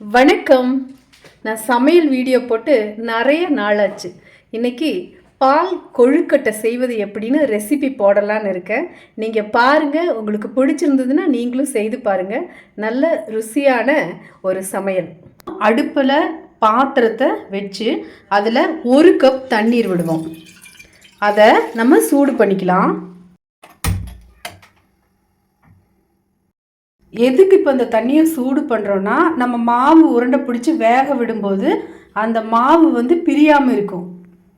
வணக்கம். நான் சமையல் வீடியோ போட்டு நிறைய நாளாச்சு. இன்னைக்கு பால் கொழுக்கட்டை செய்வது எப்படின்னு ரெசிபி போடலான்னு இருக்கேன். நீங்கள் பாருங்கள் உங்களுக்கு பிடிச்சிருந்ததுன்னா நீங்களும் செய்து பாருங்கள் நல்ல ருசியான ஒரு சமையல். அடுப்பில் பாத்திரத்தை வச்சு அதில் ஒரு கப் தண்ணீர் விடுவோம். அதை நம்ம சூடு பண்ணிக்கலாம். எதுக்கு இப்போ இந்த தண்ணியை சூடு பண்ணுறோன்னா நம்ம மாவு உருண்டை பிடிச்சி வேக விடும்போது அந்த மாவு வந்து பிரியாமல் இருக்கும்.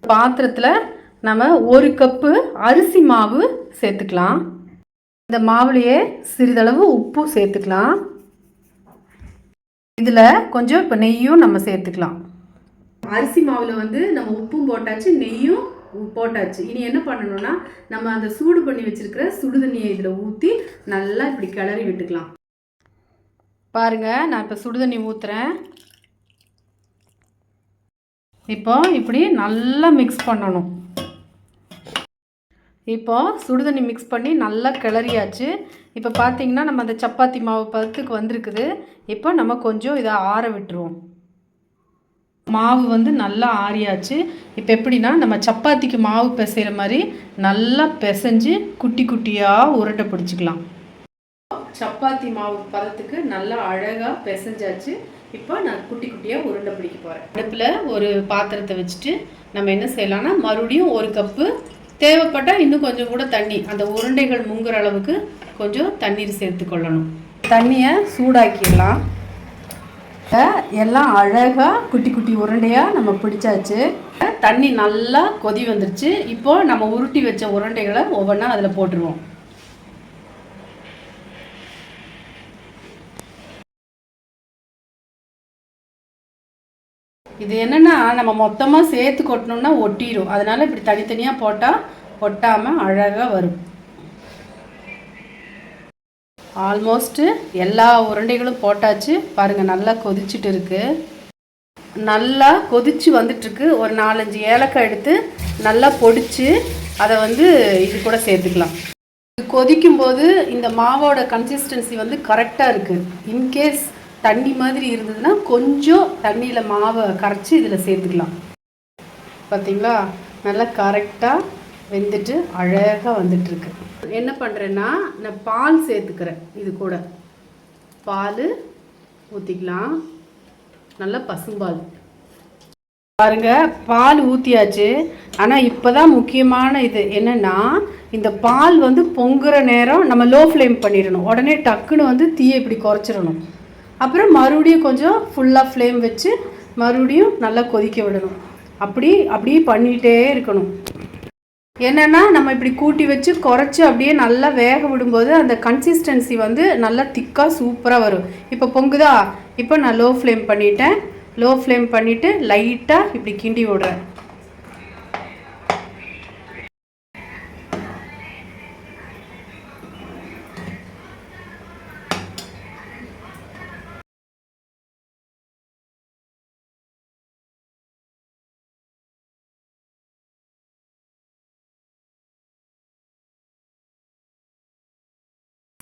பாத்திரத்தில் நம்ம ஒரு கப்பு அரிசி மாவு சேர்த்துக்கலாம். இந்த மாவுலேயே சிறிதளவு உப்பு சேர்த்துக்கலாம். இதில் கொஞ்சம் இப்போ நெய்யும் நம்ம சேர்த்துக்கலாம். அரிசி மாவில் வந்து நம்ம உப்பும் போட்டாச்சு நெய்யும் போட்டாச்சு. இனி என்ன பண்ணணும்னா நம்ம அந்த சூடு பண்ணி வச்சிருக்கிற சுடுதண்ணியை இதில் ஊற்றி நல்லா இப்படி கிளறி விட்டுக்கலாம். பாருங்கள் நான் இப்போ சுடுதண்ணி ஊற்றுறேன் இப்போ இப்படி நல்லா மிக்ஸ் பண்ணணும். இப்போ சுடுதண்ணி மிக்ஸ் பண்ணி நல்லா கிளறியாச்சு. இப்போ பார்த்தீங்கன்னா நம்ம அந்த சப்பாத்தி மாவு பதத்துக்கு வந்திருக்குது. இப்போ நம்ம கொஞ்சம் இதை ஆற விட்டுருவோம். மாவு வந்து நல்லா ஆறியாச்சு. இப்போ எப்படின்னா நம்ம சப்பாத்திக்கு மாவு பிசைகிற மாதிரி நல்லா பிசைஞ்சு குட்டி குட்டியாக உருண்டை பிடிச்சிக்கலாம். சப்பாத்தி மாவு பதத்துக்கு நல்லா அழகாக பிசைஞ்சாச்சு. இப்போ நான் குட்டி குட்டியாக உருண்டை பிடிக்க போகிறேன் அடுப்பில் ஒரு பாத்திரத்தை வச்சுட்டு நம்ம என்ன செய்யலாம்னா மறுபடியும் ஒரு கப்பு தேவைப்பட்டால் இன்னும் கொஞ்சம் கூட தண்ணி அந்த உருண்டைகள் முங்குற அளவுக்கு கொஞ்சம் தண்ணீர் சேர்த்து கொள்ளணும். தண்ணியை சூடாக்கிடலாம். எல்லாம் அழகாக குட்டி குட்டி உருண்டையாக நம்ம பிடிச்சாச்சு. தண்ணி நல்லா கொதி வந்துருச்சு. இப்போ நம்ம உருட்டி வச்ச உருண்டைகளை ஒவ்வொன்றா அதில் போட்டுருவோம். இது என்னென்னா நம்ம மொத்தமாக சேர்த்து கொட்டணும்னா ஒட்டிடும் அதனால் இப்படி தனித்தனியாக போட்டால் ஒட்டாமல் அழகாக வரும். ஆல்மோஸ்ட்டு எல்லா உருண்டைகளும் போட்டாச்சு. பாருங்கள் நல்லா கொதிச்சுட்டு இருக்கு. நல்லா கொதிச்சு வந்துட்டுருக்கு. ஒரு நாலஞ்சு ஏலக்காய் எடுத்து நல்லா பொடிச்சு அதை வந்து இது கூட சேர்த்துக்கலாம். இது கொதிக்கும் போது இந்த மாவோட கன்சிஸ்டன்சி வந்து கரெக்டாக இருக்குது இன்கேஸ் தண்ணி மாதிரி இருந்ததுன்னா கொஞ்சம் தண்ணியில் மாவை கரைச்சி இதில் சேர்த்துக்கலாம். பார்த்தீங்களா நல்லா கரெக்டாக வெந்துட்டு அழகாக வந்துட்டுருக்கு. என்ன பண்ணுறேன்னா நான் பால் சேர்த்துக்கிறேன் இது கூட. பால் ஊற்றிக்கலாம் நல்லா பசும்பால். பாருங்க பால் ஊற்றியாச்சு ஆனால் இப்போ தான் முக்கியமான இது என்னென்னா இந்த பால் வந்து பொங்குற நேரம் நம்ம லோ ஃப்ளேம் பண்ணிடணும். உடனே டக்குன்னு வந்து தீயை இப்படி குறைச்சிடணும். அப்புறம் மறுபடியும் கொஞ்சம் ஃபுல்லாக ஃப்ளேம் வச்சு மறுபடியும் நல்லா கொதிக்க விடணும். அப்படி அப்படியே பண்ணிகிட்டே இருக்கணும். என்னென்னா நம்ம இப்படி கூட்டி வச்சு குறைச்சி அப்படியே நல்லா வேக விடும்போது அந்த கன்சிஸ்டன்சி வந்து நல்லா திக்காக சூப்பராக வரும். இப்போ பொங்குதா? இப்போ நான் லோ ஃப்ளேம் பண்ணிட்டேன். லோ ஃப்ளேம் பண்ணிவிட்டு லைட்டாக இப்படி கிண்டி விடுறேன்.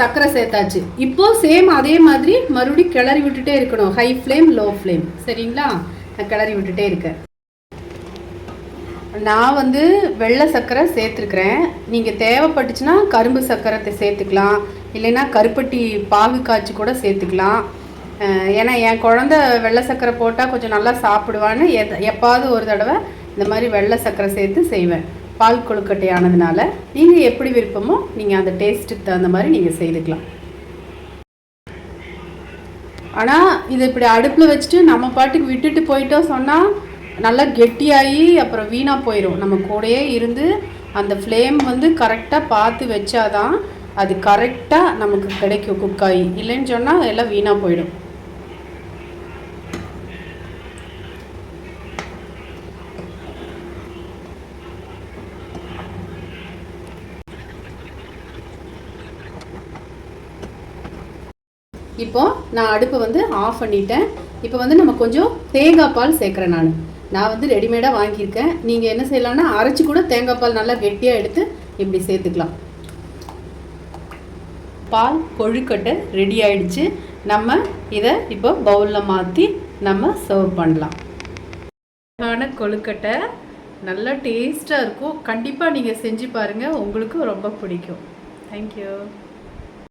சர்க்கரை சேர்த்தாச்சு. இப்போ சேம் அதே மாதிரி மறுபடியும் கிளறி விட்டுட்டே இருக்கணும். ஹை ஃப்ளேம் லோ ஃப்ளேம் சரிங்களா? நான் கிளறி விட்டுட்டே இருக்கேன். நான் வந்து வெள்ளை சர்க்கரை சேர்த்துருக்குறேன். நீங்கள் தேவைப்பட்டுச்சுன்னா கரும்பு சர்க்கரை சேர்த்துக்கலாம். இல்லைன்னா கருப்பட்டி பாகு காய்ச்சி கூட சேர்த்துக்கலாம். ஏன்னா என் குழந்த வெள்ளை சர்க்கரை போட்டால் கொஞ்சம் நல்லா சாப்பிடுவான்னு எப்பாவது ஒரு தடவை இந்த மாதிரி வெள்ளை சர்க்கரை சேர்த்து செய்வேன். பால் கொழுக்கட்டை ஆனதுனால நீங்கள் எப்படி விருப்பமோ நீங்கள் அந்த டேஸ்ட்டுக்கு தகுந்த மாதிரி நீங்கள் செய்துக்கலாம். ஆனால் இதை இப்படி அடுப்பில் வச்சுட்டு நம்ம பாட்டுக்கு விட்டுட்டு போயிட்டோம் சொன்னால் நல்லா கெட்டியாகி அப்புறம் வீணாக போயிடும் நம்ம கூடயே இருந்து அந்த ஃப்ளேம் வந்து கரெக்டாக பார்த்து வச்சாதான் அது கரெக்டாக நமக்கு கிடைக்கும் குக்காயி இல்லைன்னு சொன்னால் எல்லாம் வீணாக போயிடும். இப்போ நான் அடுப்பை வந்து ஆஃப் பண்ணிட்டேன். இப்போ வந்து நம்ம கொஞ்சம் தேங்காய் பால் சேர்க்குறேன் நான். நான் வந்து ரெடிமேடாக வாங்கியிருக்கேன். நீங்கள் என்ன செய்யலாம்னா அரைச்சி கூட தேங்காய் பால் நல்லா கெட்டியாக எடுத்து இப்படி சேர்த்துக்கலாம். பால் கொழுக்கட்டை ரெடி ஆயிடுச்சு. நம்ம இதை இப்போ பவுலில் மாற்றி நம்ம சர்வ் பண்ணலாம். அழகான கொழுக்கட்டை. நல்லா டேஸ்ட்டாக இருக்கும். கண்டிப்பாக நீங்கள் செஞ்சு பாருங்கள் உங்களுக்கு ரொம்ப பிடிக்கும். தேங்க்யூ